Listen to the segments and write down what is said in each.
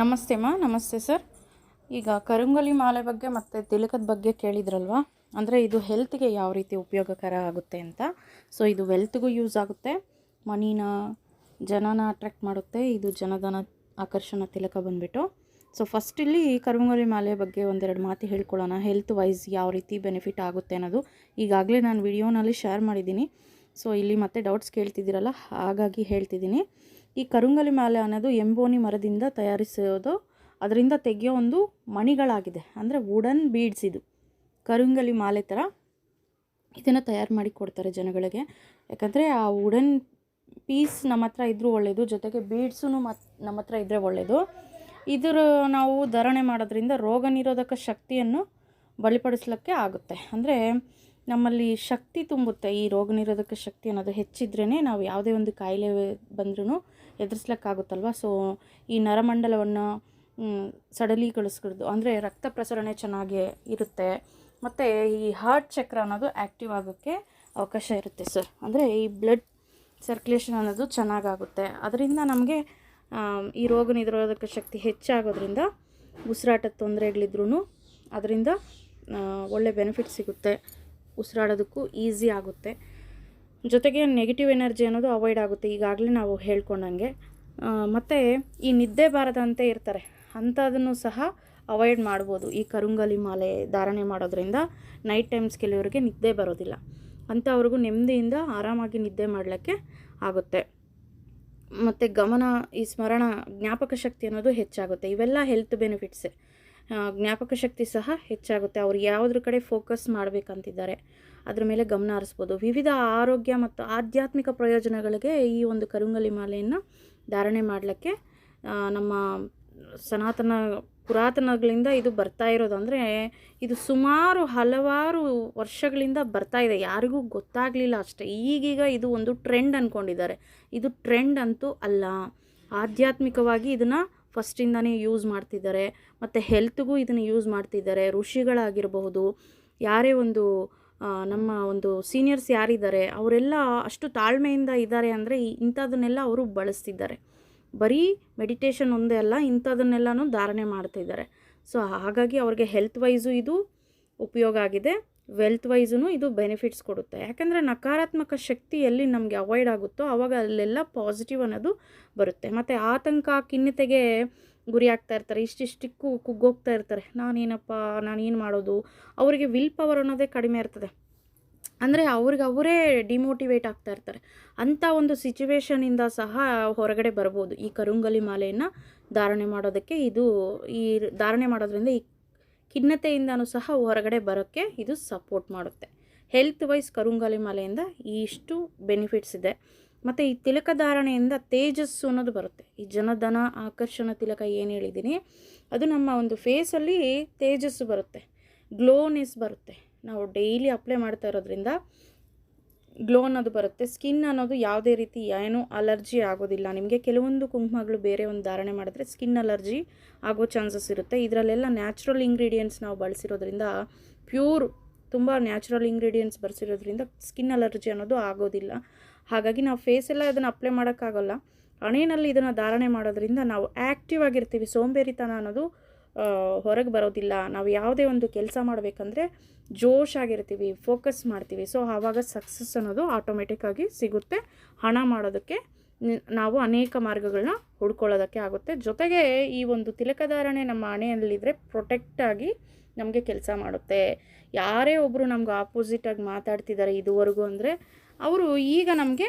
ನಮಸ್ತೆ ಮಾ, ನಮಸ್ತೆ ಸರ್. ಈಗ ಕರುಂಗಲಿ ಮಾಲೆ ಬಗ್ಗೆ ಮತ್ತು ತಿಲಕದ ಬಗ್ಗೆ ಕೇಳಿದ್ರಲ್ವಾ? ಅಂದರೆ ಇದು ಹೆಲ್ತ್ಗೆ ಯಾವ ರೀತಿ ಉಪಯೋಗಕರ ಆಗುತ್ತೆ ಅಂತ. ಸೊ ಇದು ವೆಲ್ತ್ಗೂ ಯೂಸ್ ಆಗುತ್ತೆ. ಮನಿನ ಜನನ ಅಟ್ರ್ಯಾಕ್ಟ್ ಮಾಡುತ್ತೆ. ಇದು ಜನಧನ ಆಕರ್ಷಣ ತಿಲಕ ಬಂದುಬಿಟ್ಟು. ಸೊ ಫಸ್ಟ್ ಇಲ್ಲಿ ಕರುಂಗಲಿ ಮಾಲೆ ಬಗ್ಗೆ ಒಂದೆರಡು ಮಾತು ಹೇಳ್ಕೊಳ್ಳೋಣ. ಹೆಲ್ತ್ ವೈಸ್ ಯಾವ ರೀತಿ ಬೆನಿಫಿಟ್ ಆಗುತ್ತೆ ಅನ್ನೋದು ಈಗಾಗಲೇ ನಾನು ವಿಡಿಯೋನಲ್ಲಿ ಶೇರ್ ಮಾಡಿದ್ದೀನಿ. ಸೊ ಇಲ್ಲಿ ಮತ್ತೆ ಡೌಟ್ಸ್ ಕೇಳ್ತಿದ್ದೀರಲ್ಲ, ಹಾಗಾಗಿ ಹೇಳ್ತಿದ್ದೀನಿ. ಈ ಕರುಂಗಲಿ ಮಾಲೆ ಅನ್ನೋದು ಎಂಬೋನಿ ಮರದಿಂದ ತಯಾರಿಸೋದು. ಅದರಿಂದ ತೆಗೆಯೋ ಒಂದು ಮಣಿಗಳಾಗಿದೆ. ಅಂದರೆ ವುಡನ್ ಬೀಡ್ಸ್ ಇದು. ಕರುಂಗಲಿ ಮಾಲೆ ಥರ ಇದನ್ನು ತಯಾರು ಮಾಡಿ ಕೊಡ್ತಾರೆ ಜನಗಳಿಗೆ. ಯಾಕಂದರೆ ಆ ವುಡನ್ ಪೀಸ್ ನಮ್ಮ ಹತ್ರ ಇದ್ದರೂ ಒಳ್ಳೆಯದು ಜೊತೆಗೆ ಬೀಡ್ಸೂ ಮತ್ ನಮ್ಮ ಹತ್ರ ಇದ್ದರೆ ಒಳ್ಳೆಯದು ಇದರ ನಾವು ಧಾರಣೆ ಮಾಡೋದ್ರಿಂದ ರೋಗ ನಿರೋಧಕ ಶಕ್ತಿಯನ್ನು ಬಲಿಪಡಿಸ್ಲಿಕ್ಕೆ ಆಗುತ್ತೆ. ಅಂದರೆ ನಮ್ಮಲ್ಲಿ ಶಕ್ತಿ ತುಂಬುತ್ತೆ. ಈ ರೋಗ ನಿರೋಧಕ ಶಕ್ತಿ ಅನ್ನೋದು ಹೆಚ್ಚಿದ್ರೇ ನಾವು ಯಾವುದೇ ಒಂದು ಕಾಯಿಲೆ ಬಂದ್ರೂ ಎದುರಿಸ್ಲಿಕ್ಕಾಗುತ್ತಲ್ವ? ಸೊ ಈ ನರಮಂಡಲವನ್ನು ಸಡಲೀಗೊಳಿಸ್ಕೊಡ್ದು ಅಂದರೆ ರಕ್ತ ಪ್ರಸರಣೆ ಚೆನ್ನಾಗಿ ಇರುತ್ತೆ. ಮತ್ತು ಈ ಹಾರ್ಟ್ ಚಕ್ರ ಅನ್ನೋದು ಆ್ಯಕ್ಟಿವ್ ಆಗೋಕ್ಕೆ ಅವಕಾಶ ಇರುತ್ತೆ ಸರ್ ಅಂದರೆ ಈ ಬ್ಲಡ್ ಸರ್ಕ್ಯುಲೇಷನ್ ಅನ್ನೋದು ಚೆನ್ನಾಗಾಗುತ್ತೆ. ಅದರಿಂದ ನಮಗೆ ಈ ರೋಗ ನಿರೋಧಕ ಶಕ್ತಿ ಹೆಚ್ಚಾಗೋದ್ರಿಂದ ಉಸಿರಾಟದ ತೊಂದರೆಗಳಿದ್ರೂ ಅದರಿಂದ ಒಳ್ಳೆ ಬೆನಿಫಿಟ್ ಸಿಗುತ್ತೆ. ಉಸಿರಾಡೋದಕ್ಕೂ ಈಸಿ ಆಗುತ್ತೆ. ಜೊತೆಗೆ ನೆಗೆಟಿವ್ ಎನರ್ಜಿ ಅನ್ನೋದು ಅವಾಯ್ಡ್ ಆಗುತ್ತೆ. ಈಗಾಗಲೇ ನಾವು ಹೇಳ್ಕೊಂಡಂಗೆ. ಮತ್ತು ಈ ನಿದ್ದೆ ಬಾರದಂತೆ ಇರ್ತಾರೆ. ಅಂಥದನ್ನು ಸಹ ಅವಾಯ್ಡ್ ಮಾಡ್ಬೋದು. ಈ ಕರುಂಗಲಿ ಮಾಲೆ ಧಾರಣೆ ಮಾಡೋದ್ರಿಂದ ನೈಟ್ ಟೈಮ್ಸ್ ಕೆಲವರಿಗೆ ನಿದ್ದೆ ಬರೋದಿಲ್ಲ. ಅಂಥವ್ರಿಗೂ ನೆಮ್ಮದಿಯಿಂದ ಆರಾಮಾಗಿ ನಿದ್ದೆ ಮಾಡಲಿಕ್ಕೆ ಆಗುತ್ತೆ. ಮತ್ತು ಗಮನ, ಈ ಸ್ಮರಣ, ಜ್ಞಾಪಕ ಶಕ್ತಿ ಅನ್ನೋದು ಹೆಚ್ಚಾಗುತ್ತೆ. ಇವೆಲ್ಲ ಹೆಲ್ತ್ ಬೆನಿಫಿಟ್ಸೇ ಜ್ಞಾಪಕ ಶಕ್ತಿ ಸಹ ಹೆಚ್ಚಾಗುತ್ತೆ. ಅವ್ರು ಯಾವುದ್ರ ಕಡೆ ಫೋಕಸ್ ಮಾಡಬೇಕಂತಿದ್ದಾರೆ, ಅದ್ರ ಮೇಲೆ ಗಮನ ಹರಿಸ್ಬೋದು. ವಿವಿಧ ಆರೋಗ್ಯ ಮತ್ತು ಆಧ್ಯಾತ್ಮಿಕ ಪ್ರಯೋಜನಗಳಿಗೆ ಈ ಒಂದು ಕರುಂಗಲಿ ಮಾಲೆಯನ್ನು ಧಾರಣೆ ಮಾಡಲಿಕ್ಕೆ ನಮ್ಮ ಸನಾತನ ಪುರಾತನಗಳಿಂದ ಇದು ಬರ್ತಾ ಇರೋದು ಅಂದರೆ, ಇದು ಸುಮಾರು ಹಲವಾರು ವರ್ಷಗಳಿಂದ ಬರ್ತಾ ಇದೆ. ಯಾರಿಗೂ ಗೊತ್ತಾಗಲಿಲ್ಲ ಅಷ್ಟೇ. ಈಗೀಗ ಇದು ಒಂದು ಟ್ರೆಂಡ್ ಅಂದ್ಕೊಂಡಿದ್ದಾರೆ ಇದು ಟ್ರೆಂಡ್ ಅಂತೂ ಅಲ್ಲ. ಆಧ್ಯಾತ್ಮಿಕವಾಗಿ ಇದನ್ನು ಫಸ್ಟಿಂದನೇ ಯೂಸ್ ಮಾಡ್ತಿದ್ದಾರೆ, ಮತ್ತು ಹೆಲ್ತ್ಗೂ ಇದನ್ನು ಯೂಸ್ ಮಾಡ್ತಿದ್ದಾರೆ, ಋಷಿಗಳಾಗಿರಬಹುದು, ಯಾರೇ ಒಂದು ನಮ್ಮ ಒಂದು ಸೀನಿಯರ್ಸ್ ಯಾರಿದ್ದಾರೆ, ಅವರೆಲ್ಲ ಅಷ್ಟು ತಾಳ್ಮೆಯಿಂದ ಇದ್ದಾರೆ ಅಂದರೆ ಇಂಥದನ್ನೆಲ್ಲ ಅವರು ಬಳಸ್ತಿದ್ದಾರೆ. ಬರೀ ಮೆಡಿಟೇಷನ್ ಒಂದೇ ಅಲ್ಲ, ಇಂಥದನ್ನೆಲ್ಲನೂ ಧಾರಣೆ ಮಾಡ್ತಿದ್ದಾರೆ. ಸೊ, ಹಾಗಾಗಿ ಅವ್ರಿಗೆ ಹೆಲ್ತ್ ವೈಸು ಇದು ಉಪಯೋಗ ಆಗಿದೆ. ವೆಲ್ತ್ ವೈಸೂ ಇದು ಬೆನಿಫಿಟ್ಸ್ ಕೊಡುತ್ತೆ. ಯಾಕಂದರೆ ನಕಾರಾತ್ಮಕ ಶಕ್ತಿ ಎಲ್ಲಿ ನಮಗೆ ಅವಾಯ್ಡ್ ಆಗುತ್ತೋ ಆವಾಗ ಅಲ್ಲೆಲ್ಲ ಪಾಸಿಟಿವ್ ಅನ್ನೋದು ಬರುತ್ತೆ. ಮತ್ತು ಆತಂಕ, ಖಿನ್ನತೆಗೆ ಗುರಿ ಆಗ್ತಾ ಇರ್ತಾರೆ. ಇಷ್ಟಿಷ್ಟಕ್ಕೂ ಕುಗ್ಗೋಗ್ತಾ ಇರ್ತಾರೆ. ನಾನೇನಪ್ಪ, ನಾನೇನು ಮಾಡೋದು? ಅವರಿಗೆ ವಿಲ್ ಪವರ್ ಅನ್ನೋದೇ ಕಡಿಮೆ ಇರ್ತದೆ. ಅಂದರೆ ಅವ್ರಿಗೆ ಅವರೇ ಡಿಮೋಟಿವೇಟ್ ಆಗ್ತಾ ಇರ್ತಾರೆ. ಅಂಥ ಒಂದು ಸಿಚುವೇಶನಿಂದ ಸಹ ಹೊರಗಡೆ ಬರ್ಬೋದು. ಈ ಕರುಂಗಲಿ ಮಾಲೆಯನ್ನು ಧಾರಣೆ ಮಾಡೋದಕ್ಕೆ ಇದು ಈ ಧಾರಣೆ ಮಾಡೋದ್ರಿಂದ ಈ ಖಿನ್ನತೆಯಿಂದನೂ ಸಹ ಹೊರಗಡೆ ಬರೋಕ್ಕೆ ಇದು ಸಪೋರ್ಟ್ ಮಾಡುತ್ತೆ. ಹೆಲ್ತ್ ವೈಸ್ ಕರುಂಗಾಲಿ ಮಾಲೆಯಿಂದ ಇಷ್ಟು ಬೆನಿಫಿಟ್ಸ್ ಇದೆ. ಮತ್ತು ಈ ತಿಲಕ ಧಾರಣೆಯಿಂದ ತೇಜಸ್ಸು ಅನ್ನೋದು ಬರುತ್ತೆ. ಈ ಜನಧನ, ಆಕರ್ಷಣ ತಿಲಕ ಏನು ಹೇಳಿದ್ದೀನಿ ಅದು ನಮ್ಮ ಒಂದು ಫೇಸಲ್ಲಿ ತೇಜಸ್ಸು ಬರುತ್ತೆ. ಗ್ಲೋನೆಸ್ ಬರುತ್ತೆ. ನಾವು ಡೈಲಿ ಅಪ್ಲೈ ಮಾಡ್ತಾ ಇರೋದ್ರಿಂದ ಗ್ಲೋ ಅನ್ನೋದು ಬರುತ್ತೆ. ಸ್ಕಿನ್ ಅನ್ನೋದು ಯಾವುದೇ ರೀತಿ ಏನೂ ಅಲರ್ಜಿ ಆಗೋದಿಲ್ಲ. ನಿಮಗೆ ಕೆಲವೊಂದು ಕುಂಕುಮಗಳು ಬೇರೆ ಒಂದು ಧಾರಣೆ ಮಾಡಿದ್ರೆ ಸ್ಕಿನ್ ಅಲರ್ಜಿ ಆಗೋ ಚಾನ್ಸಸ್ ಇರುತ್ತೆ. ಇದರಲ್ಲೆಲ್ಲ ನ್ಯಾಚುರಲ್ ಇಂಗ್ರೀಡಿಯೆಂಟ್ಸ್ ನಾವು ಬಳಸಿರೋದ್ರಿಂದ ಪ್ಯೂರ್ ತುಂಬ ನ್ಯಾಚುರಲ್ ಇಂಗ್ರೀಡಿಯೆಂಟ್ಸ್ ಬಳಸಿರೋದ್ರಿಂದ ಸ್ಕಿನ್ ಅಲರ್ಜಿ ಅನ್ನೋದು ಆಗೋದಿಲ್ಲ. ಹಾಗಾಗಿ ನಾವು ಫೇಸೆಲ್ಲ ಅದನ್ನು ಅಪ್ಲೈ ಮಾಡೋಕ್ಕಾಗಲ್ಲ. ಹಣೆಯಲ್ಲಿ ಇದನ್ನು ಧಾರಣೆ ಮಾಡೋದ್ರಿಂದ ನಾವು ಆ್ಯಕ್ಟಿವ್ ಆಗಿರ್ತೀವಿ. ಸೋಂಬೇರಿತನ ಅನ್ನೋದು ಹೊರಗೆ ಬರೋದಿಲ್ಲ. ನಾವು ಯಾವುದೇ ಒಂದು ಕೆಲಸ ಮಾಡಬೇಕಂದ್ರೆ ಜೋಶ್ ಆಗಿರ್ತೀವಿ ಫೋಕಸ್ ಮಾಡ್ತೀವಿ. ಸೊ ಆವಾಗ ಸಕ್ಸಸ್ ಅನ್ನೋದು ಆಟೋಮೆಟಿಕ್ಕಾಗಿ ಸಿಗುತ್ತೆ. ಹಣ ಮಾಡೋದಕ್ಕೆ ನಾವು ಅನೇಕ ಮಾರ್ಗಗಳನ್ನ ಹುಡ್ಕೊಳ್ಳೋದಕ್ಕೆ ಆಗುತ್ತೆ. ಜೊತೆಗೆ ಈ ಒಂದು ತಿಲಕಧಾರಣೆ ನಮ್ಮ ಹಣೆಯಲ್ಲಿದ್ದರೆ ಪ್ರೊಟೆಕ್ಟಾಗಿ ನಮಗೆ ಕೆಲಸ ಮಾಡುತ್ತೆ. ಯಾರೇ ಒಬ್ಬರು ನಮ್ಗೆ ಆಪೋಸಿಟಾಗಿ ಮಾತಾಡ್ತಿದ್ದಾರೆ ಇದುವರೆಗೂ ಅಂದರೆ, ಅವರು ಈಗ ನಮಗೆ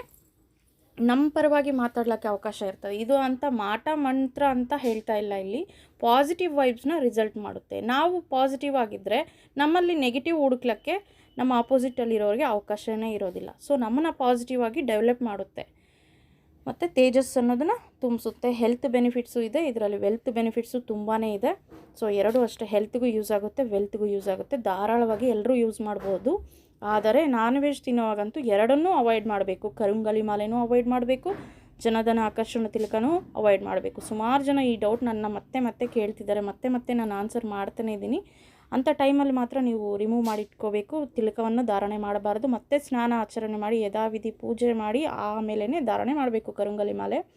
ನಮ್ಮ ಪರವಾಗಿ ಮಾತಾಡ್ಲಿಕ್ಕೆ ಅವಕಾಶ ಇರ್ತದೆ. ಇದು ಅಂತ ಮಾಟ, ಮಂತ್ರ ಅಂತ ಹೇಳ್ತಾ ಇಲ್ಲ ಇಲ್ಲಿ. ಪಾಸಿಟಿವ್ ವೈಬ್ಸ್ನ ರಿಸಲ್ಟ್ ಮಾಡುತ್ತೆ. ನಾವು ಪಾಸಿಟಿವ್ ಆಗಿದ್ದರೆ ನಮ್ಮಲ್ಲಿ ನೆಗೆಟಿವ್ ಹುಡುಕ್ಲಿಕ್ಕೆ ನಮ್ಮ ಆಪೋಸಿಟಲ್ಲಿರೋರಿಗೆ ಅವಕಾಶವೇ ಇರೋದಿಲ್ಲ. ಸೊ ನಮ್ಮನ್ನು ಪಾಸಿಟಿವ್ ಆಗಿ ಡೆವಲಪ್ ಮಾಡುತ್ತೆ. ಮತ್ತು ತೇಜಸ್ ಅನ್ನೋದನ್ನು ತುಂಬಿಸುತ್ತೆ. ಹೆಲ್ತ್ ಬೆನಿಫಿಟ್ಸು ಇದೆ. ಇದರಲ್ಲಿ ವೆಲ್ತ್ ಬೆನಿಫಿಟ್ಸು ತುಂಬಾ ಇದೆ. ಸೊ ಎರಡೂ ಅಷ್ಟೇ. ಹೆಲ್ತ್ಗೂ ಯೂಸ್ ಆಗುತ್ತೆ ವೆಲ್ತ್ಗೂ ಯೂಸ್ ಆಗುತ್ತೆ. ಧಾರಾಳವಾಗಿ ಎಲ್ಲರೂ ಯೂಸ್ ಮಾಡ್ಬೋದು. ಆದರೆ ನಾನ್ ವೆಜ್ ತಿನ್ನೋವಾಗಂತೂ ಎರಡನ್ನೂ ಅವಾಯ್ಡ್ ಮಾಡಬೇಕು. ಕರುಂಗಲಿ ಮಾಲೆನೂ ಅವಾಯ್ಡ್ ಮಾಡಬೇಕು. ಜನಧನ ಆಕರ್ಷಣ ತಿಲಕನೂ ಅವಾಯ್ಡ್ ಮಾಡಬೇಕು. ಸುಮಾರು ಜನ ಈ ಡೌಟ್ ನನ್ನ ಮತ್ತೆ ಮತ್ತೆ ಕೇಳ್ತಿದ್ದಾರೆ. ಮತ್ತೆ ಮತ್ತೆ ನಾನು ಆನ್ಸರ್ ಮಾಡ್ತಾನೇ ಇದ್ದೀನಿ. ಅಂಥ ಟೈಮಲ್ಲಿ ಮಾತ್ರ ನೀವು ರಿಮೂವ್ ಮಾಡಿಟ್ಕೋಬೇಕು. ತಿಲಕವನ್ನು ಧಾರಣೆ ಮಾಡಬಾರ್ದು. ಮತ್ತೆ ಸ್ನಾನ ಆಚರಣೆ ಮಾಡಿ, ಯಥಾವಿಧಿ ಪೂಜೆ ಮಾಡಿ ಆಮೇಲೆ ಧಾರಣೆ ಮಾಡಬೇಕು ಕರುಂಗಲಿ ಮಾಲೆ.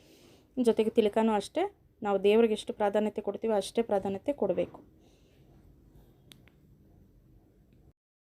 ಜೊತೆಗೆ ತಿಲಕನೂ ಅಷ್ಟೇ. ನಾವು ದೇವರಿಗೆ ಎಷ್ಟು ಪ್ರಾಧಾನ್ಯತೆ ಕೊಡ್ತೀವೋ ಅಷ್ಟೇ ಪ್ರಾಧಾನ್ಯತೆ ಕೊಡಬೇಕು.